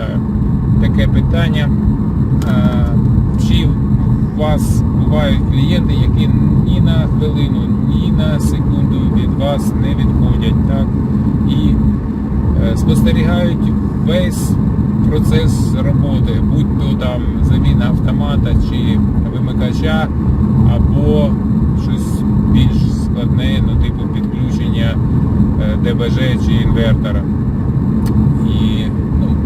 відповідаю. Таке питання. Е, Чи у вас бувають клієнти, які ні на хвилину, ні на секунду від вас не відходять, так? І е, спостерігають весь процес роботи, будь то там заміна автомата чи вимикача, або щось більш складне, ну типу підключення е, ДБЖ чи інвертора. І, ну,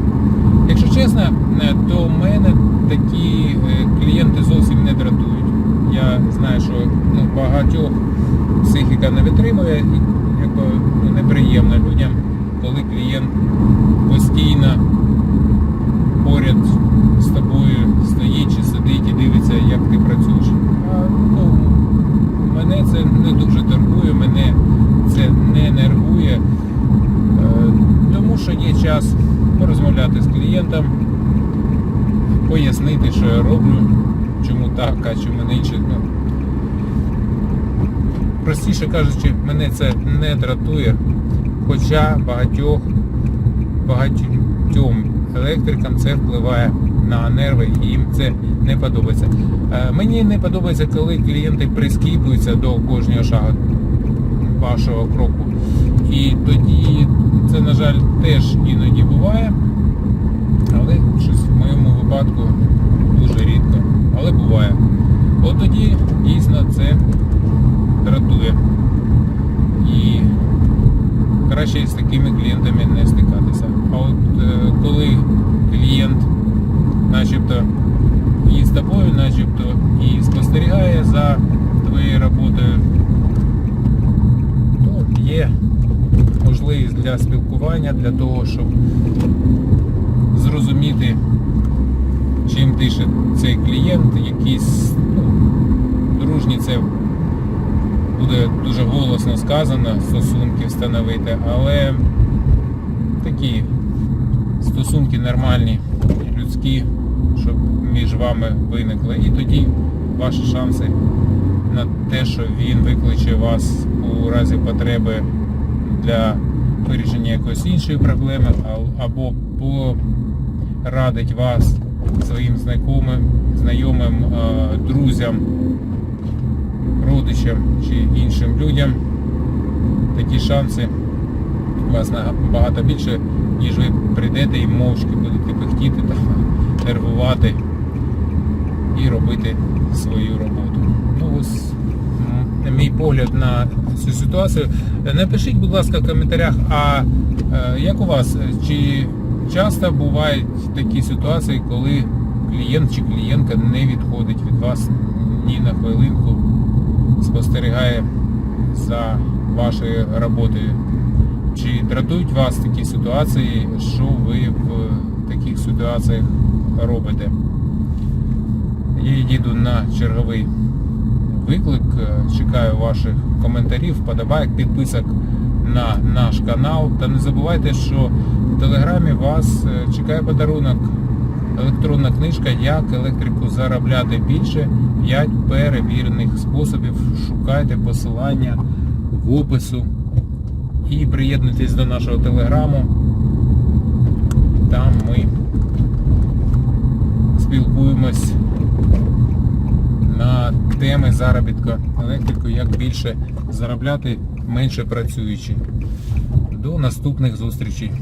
якщо чесно, е, то мене такі е, клієнти зовсім не дратують. Я знаю, що ну, багатьох психіка не витримує, і якби, ну, неприємно людям, коли клієнт постійно поряд з тобою стоїть чи сидить і дивиться, як ти працюєш. А, ну, мене це не дуже турбує, мене це не нервує. Е, Тому що є час клієнтом, пояснити, що я роблю, чому так, а чому не інше. Ну, простіше кажучи, мене це не дратує, хоча багатьох, багатьом електрикам це впливає на нерви і їм це не подобається. Е, Мені не подобається, коли клієнти прискіпуються до кожного шагу вашого кроку. І тоді це, на жаль, теж іноді буває, але щось в моєму випадку дуже рідко, але буває. От тоді дійсно це дратує. І краще з такими клієнтами не стикатися. А от е, коли клієнт начебто і з тобою, начебто і спостерігає за твоєю роботою, то є можливість для спілкування, для того, щоб зрозуміти, чим дише цей клієнт, якісь ну, дружні це буде дуже голосно сказано, стосунки встановити, але такі стосунки нормальні, людські, щоб між вами виникли. І тоді ваші шанси на те, що він викличе вас у разі потреби для вирішення якоїсь іншої проблеми, або порадить вас своїм знайомим, знайомим, е, друзям, родичам чи іншим людям, такі шанси у вас набагато більше, ніж ви прийдете і мовчки будете пихтіти та нервувати і робити свою роботу. Ну ось мій погляд на цю ситуацію. Напишіть, будь ласка, в коментарях, а е, як у вас? Чи часто бувають такі ситуації, коли клієнт чи клієнтка не відходить від вас ні на хвилинку, спостерігає за вашою роботою? Чи дратують вас такі ситуації, що ви в таких ситуаціях робите? Я їду на черговий виклик. Чекаю ваших коментарів, вподобайок, підписок на наш канал. Та не забувайте, що в телеграмі вас е, чекає подарунок. Електронна книжка Як електрику заробляти більше. 5 перевірених способів. Шукайте посилання в опису і приєднуйтесь до нашого телеграму. Там ми спілкуємось на теми заробітку електрику, як більше заробляти, менше працюючи. До наступних зустрічей.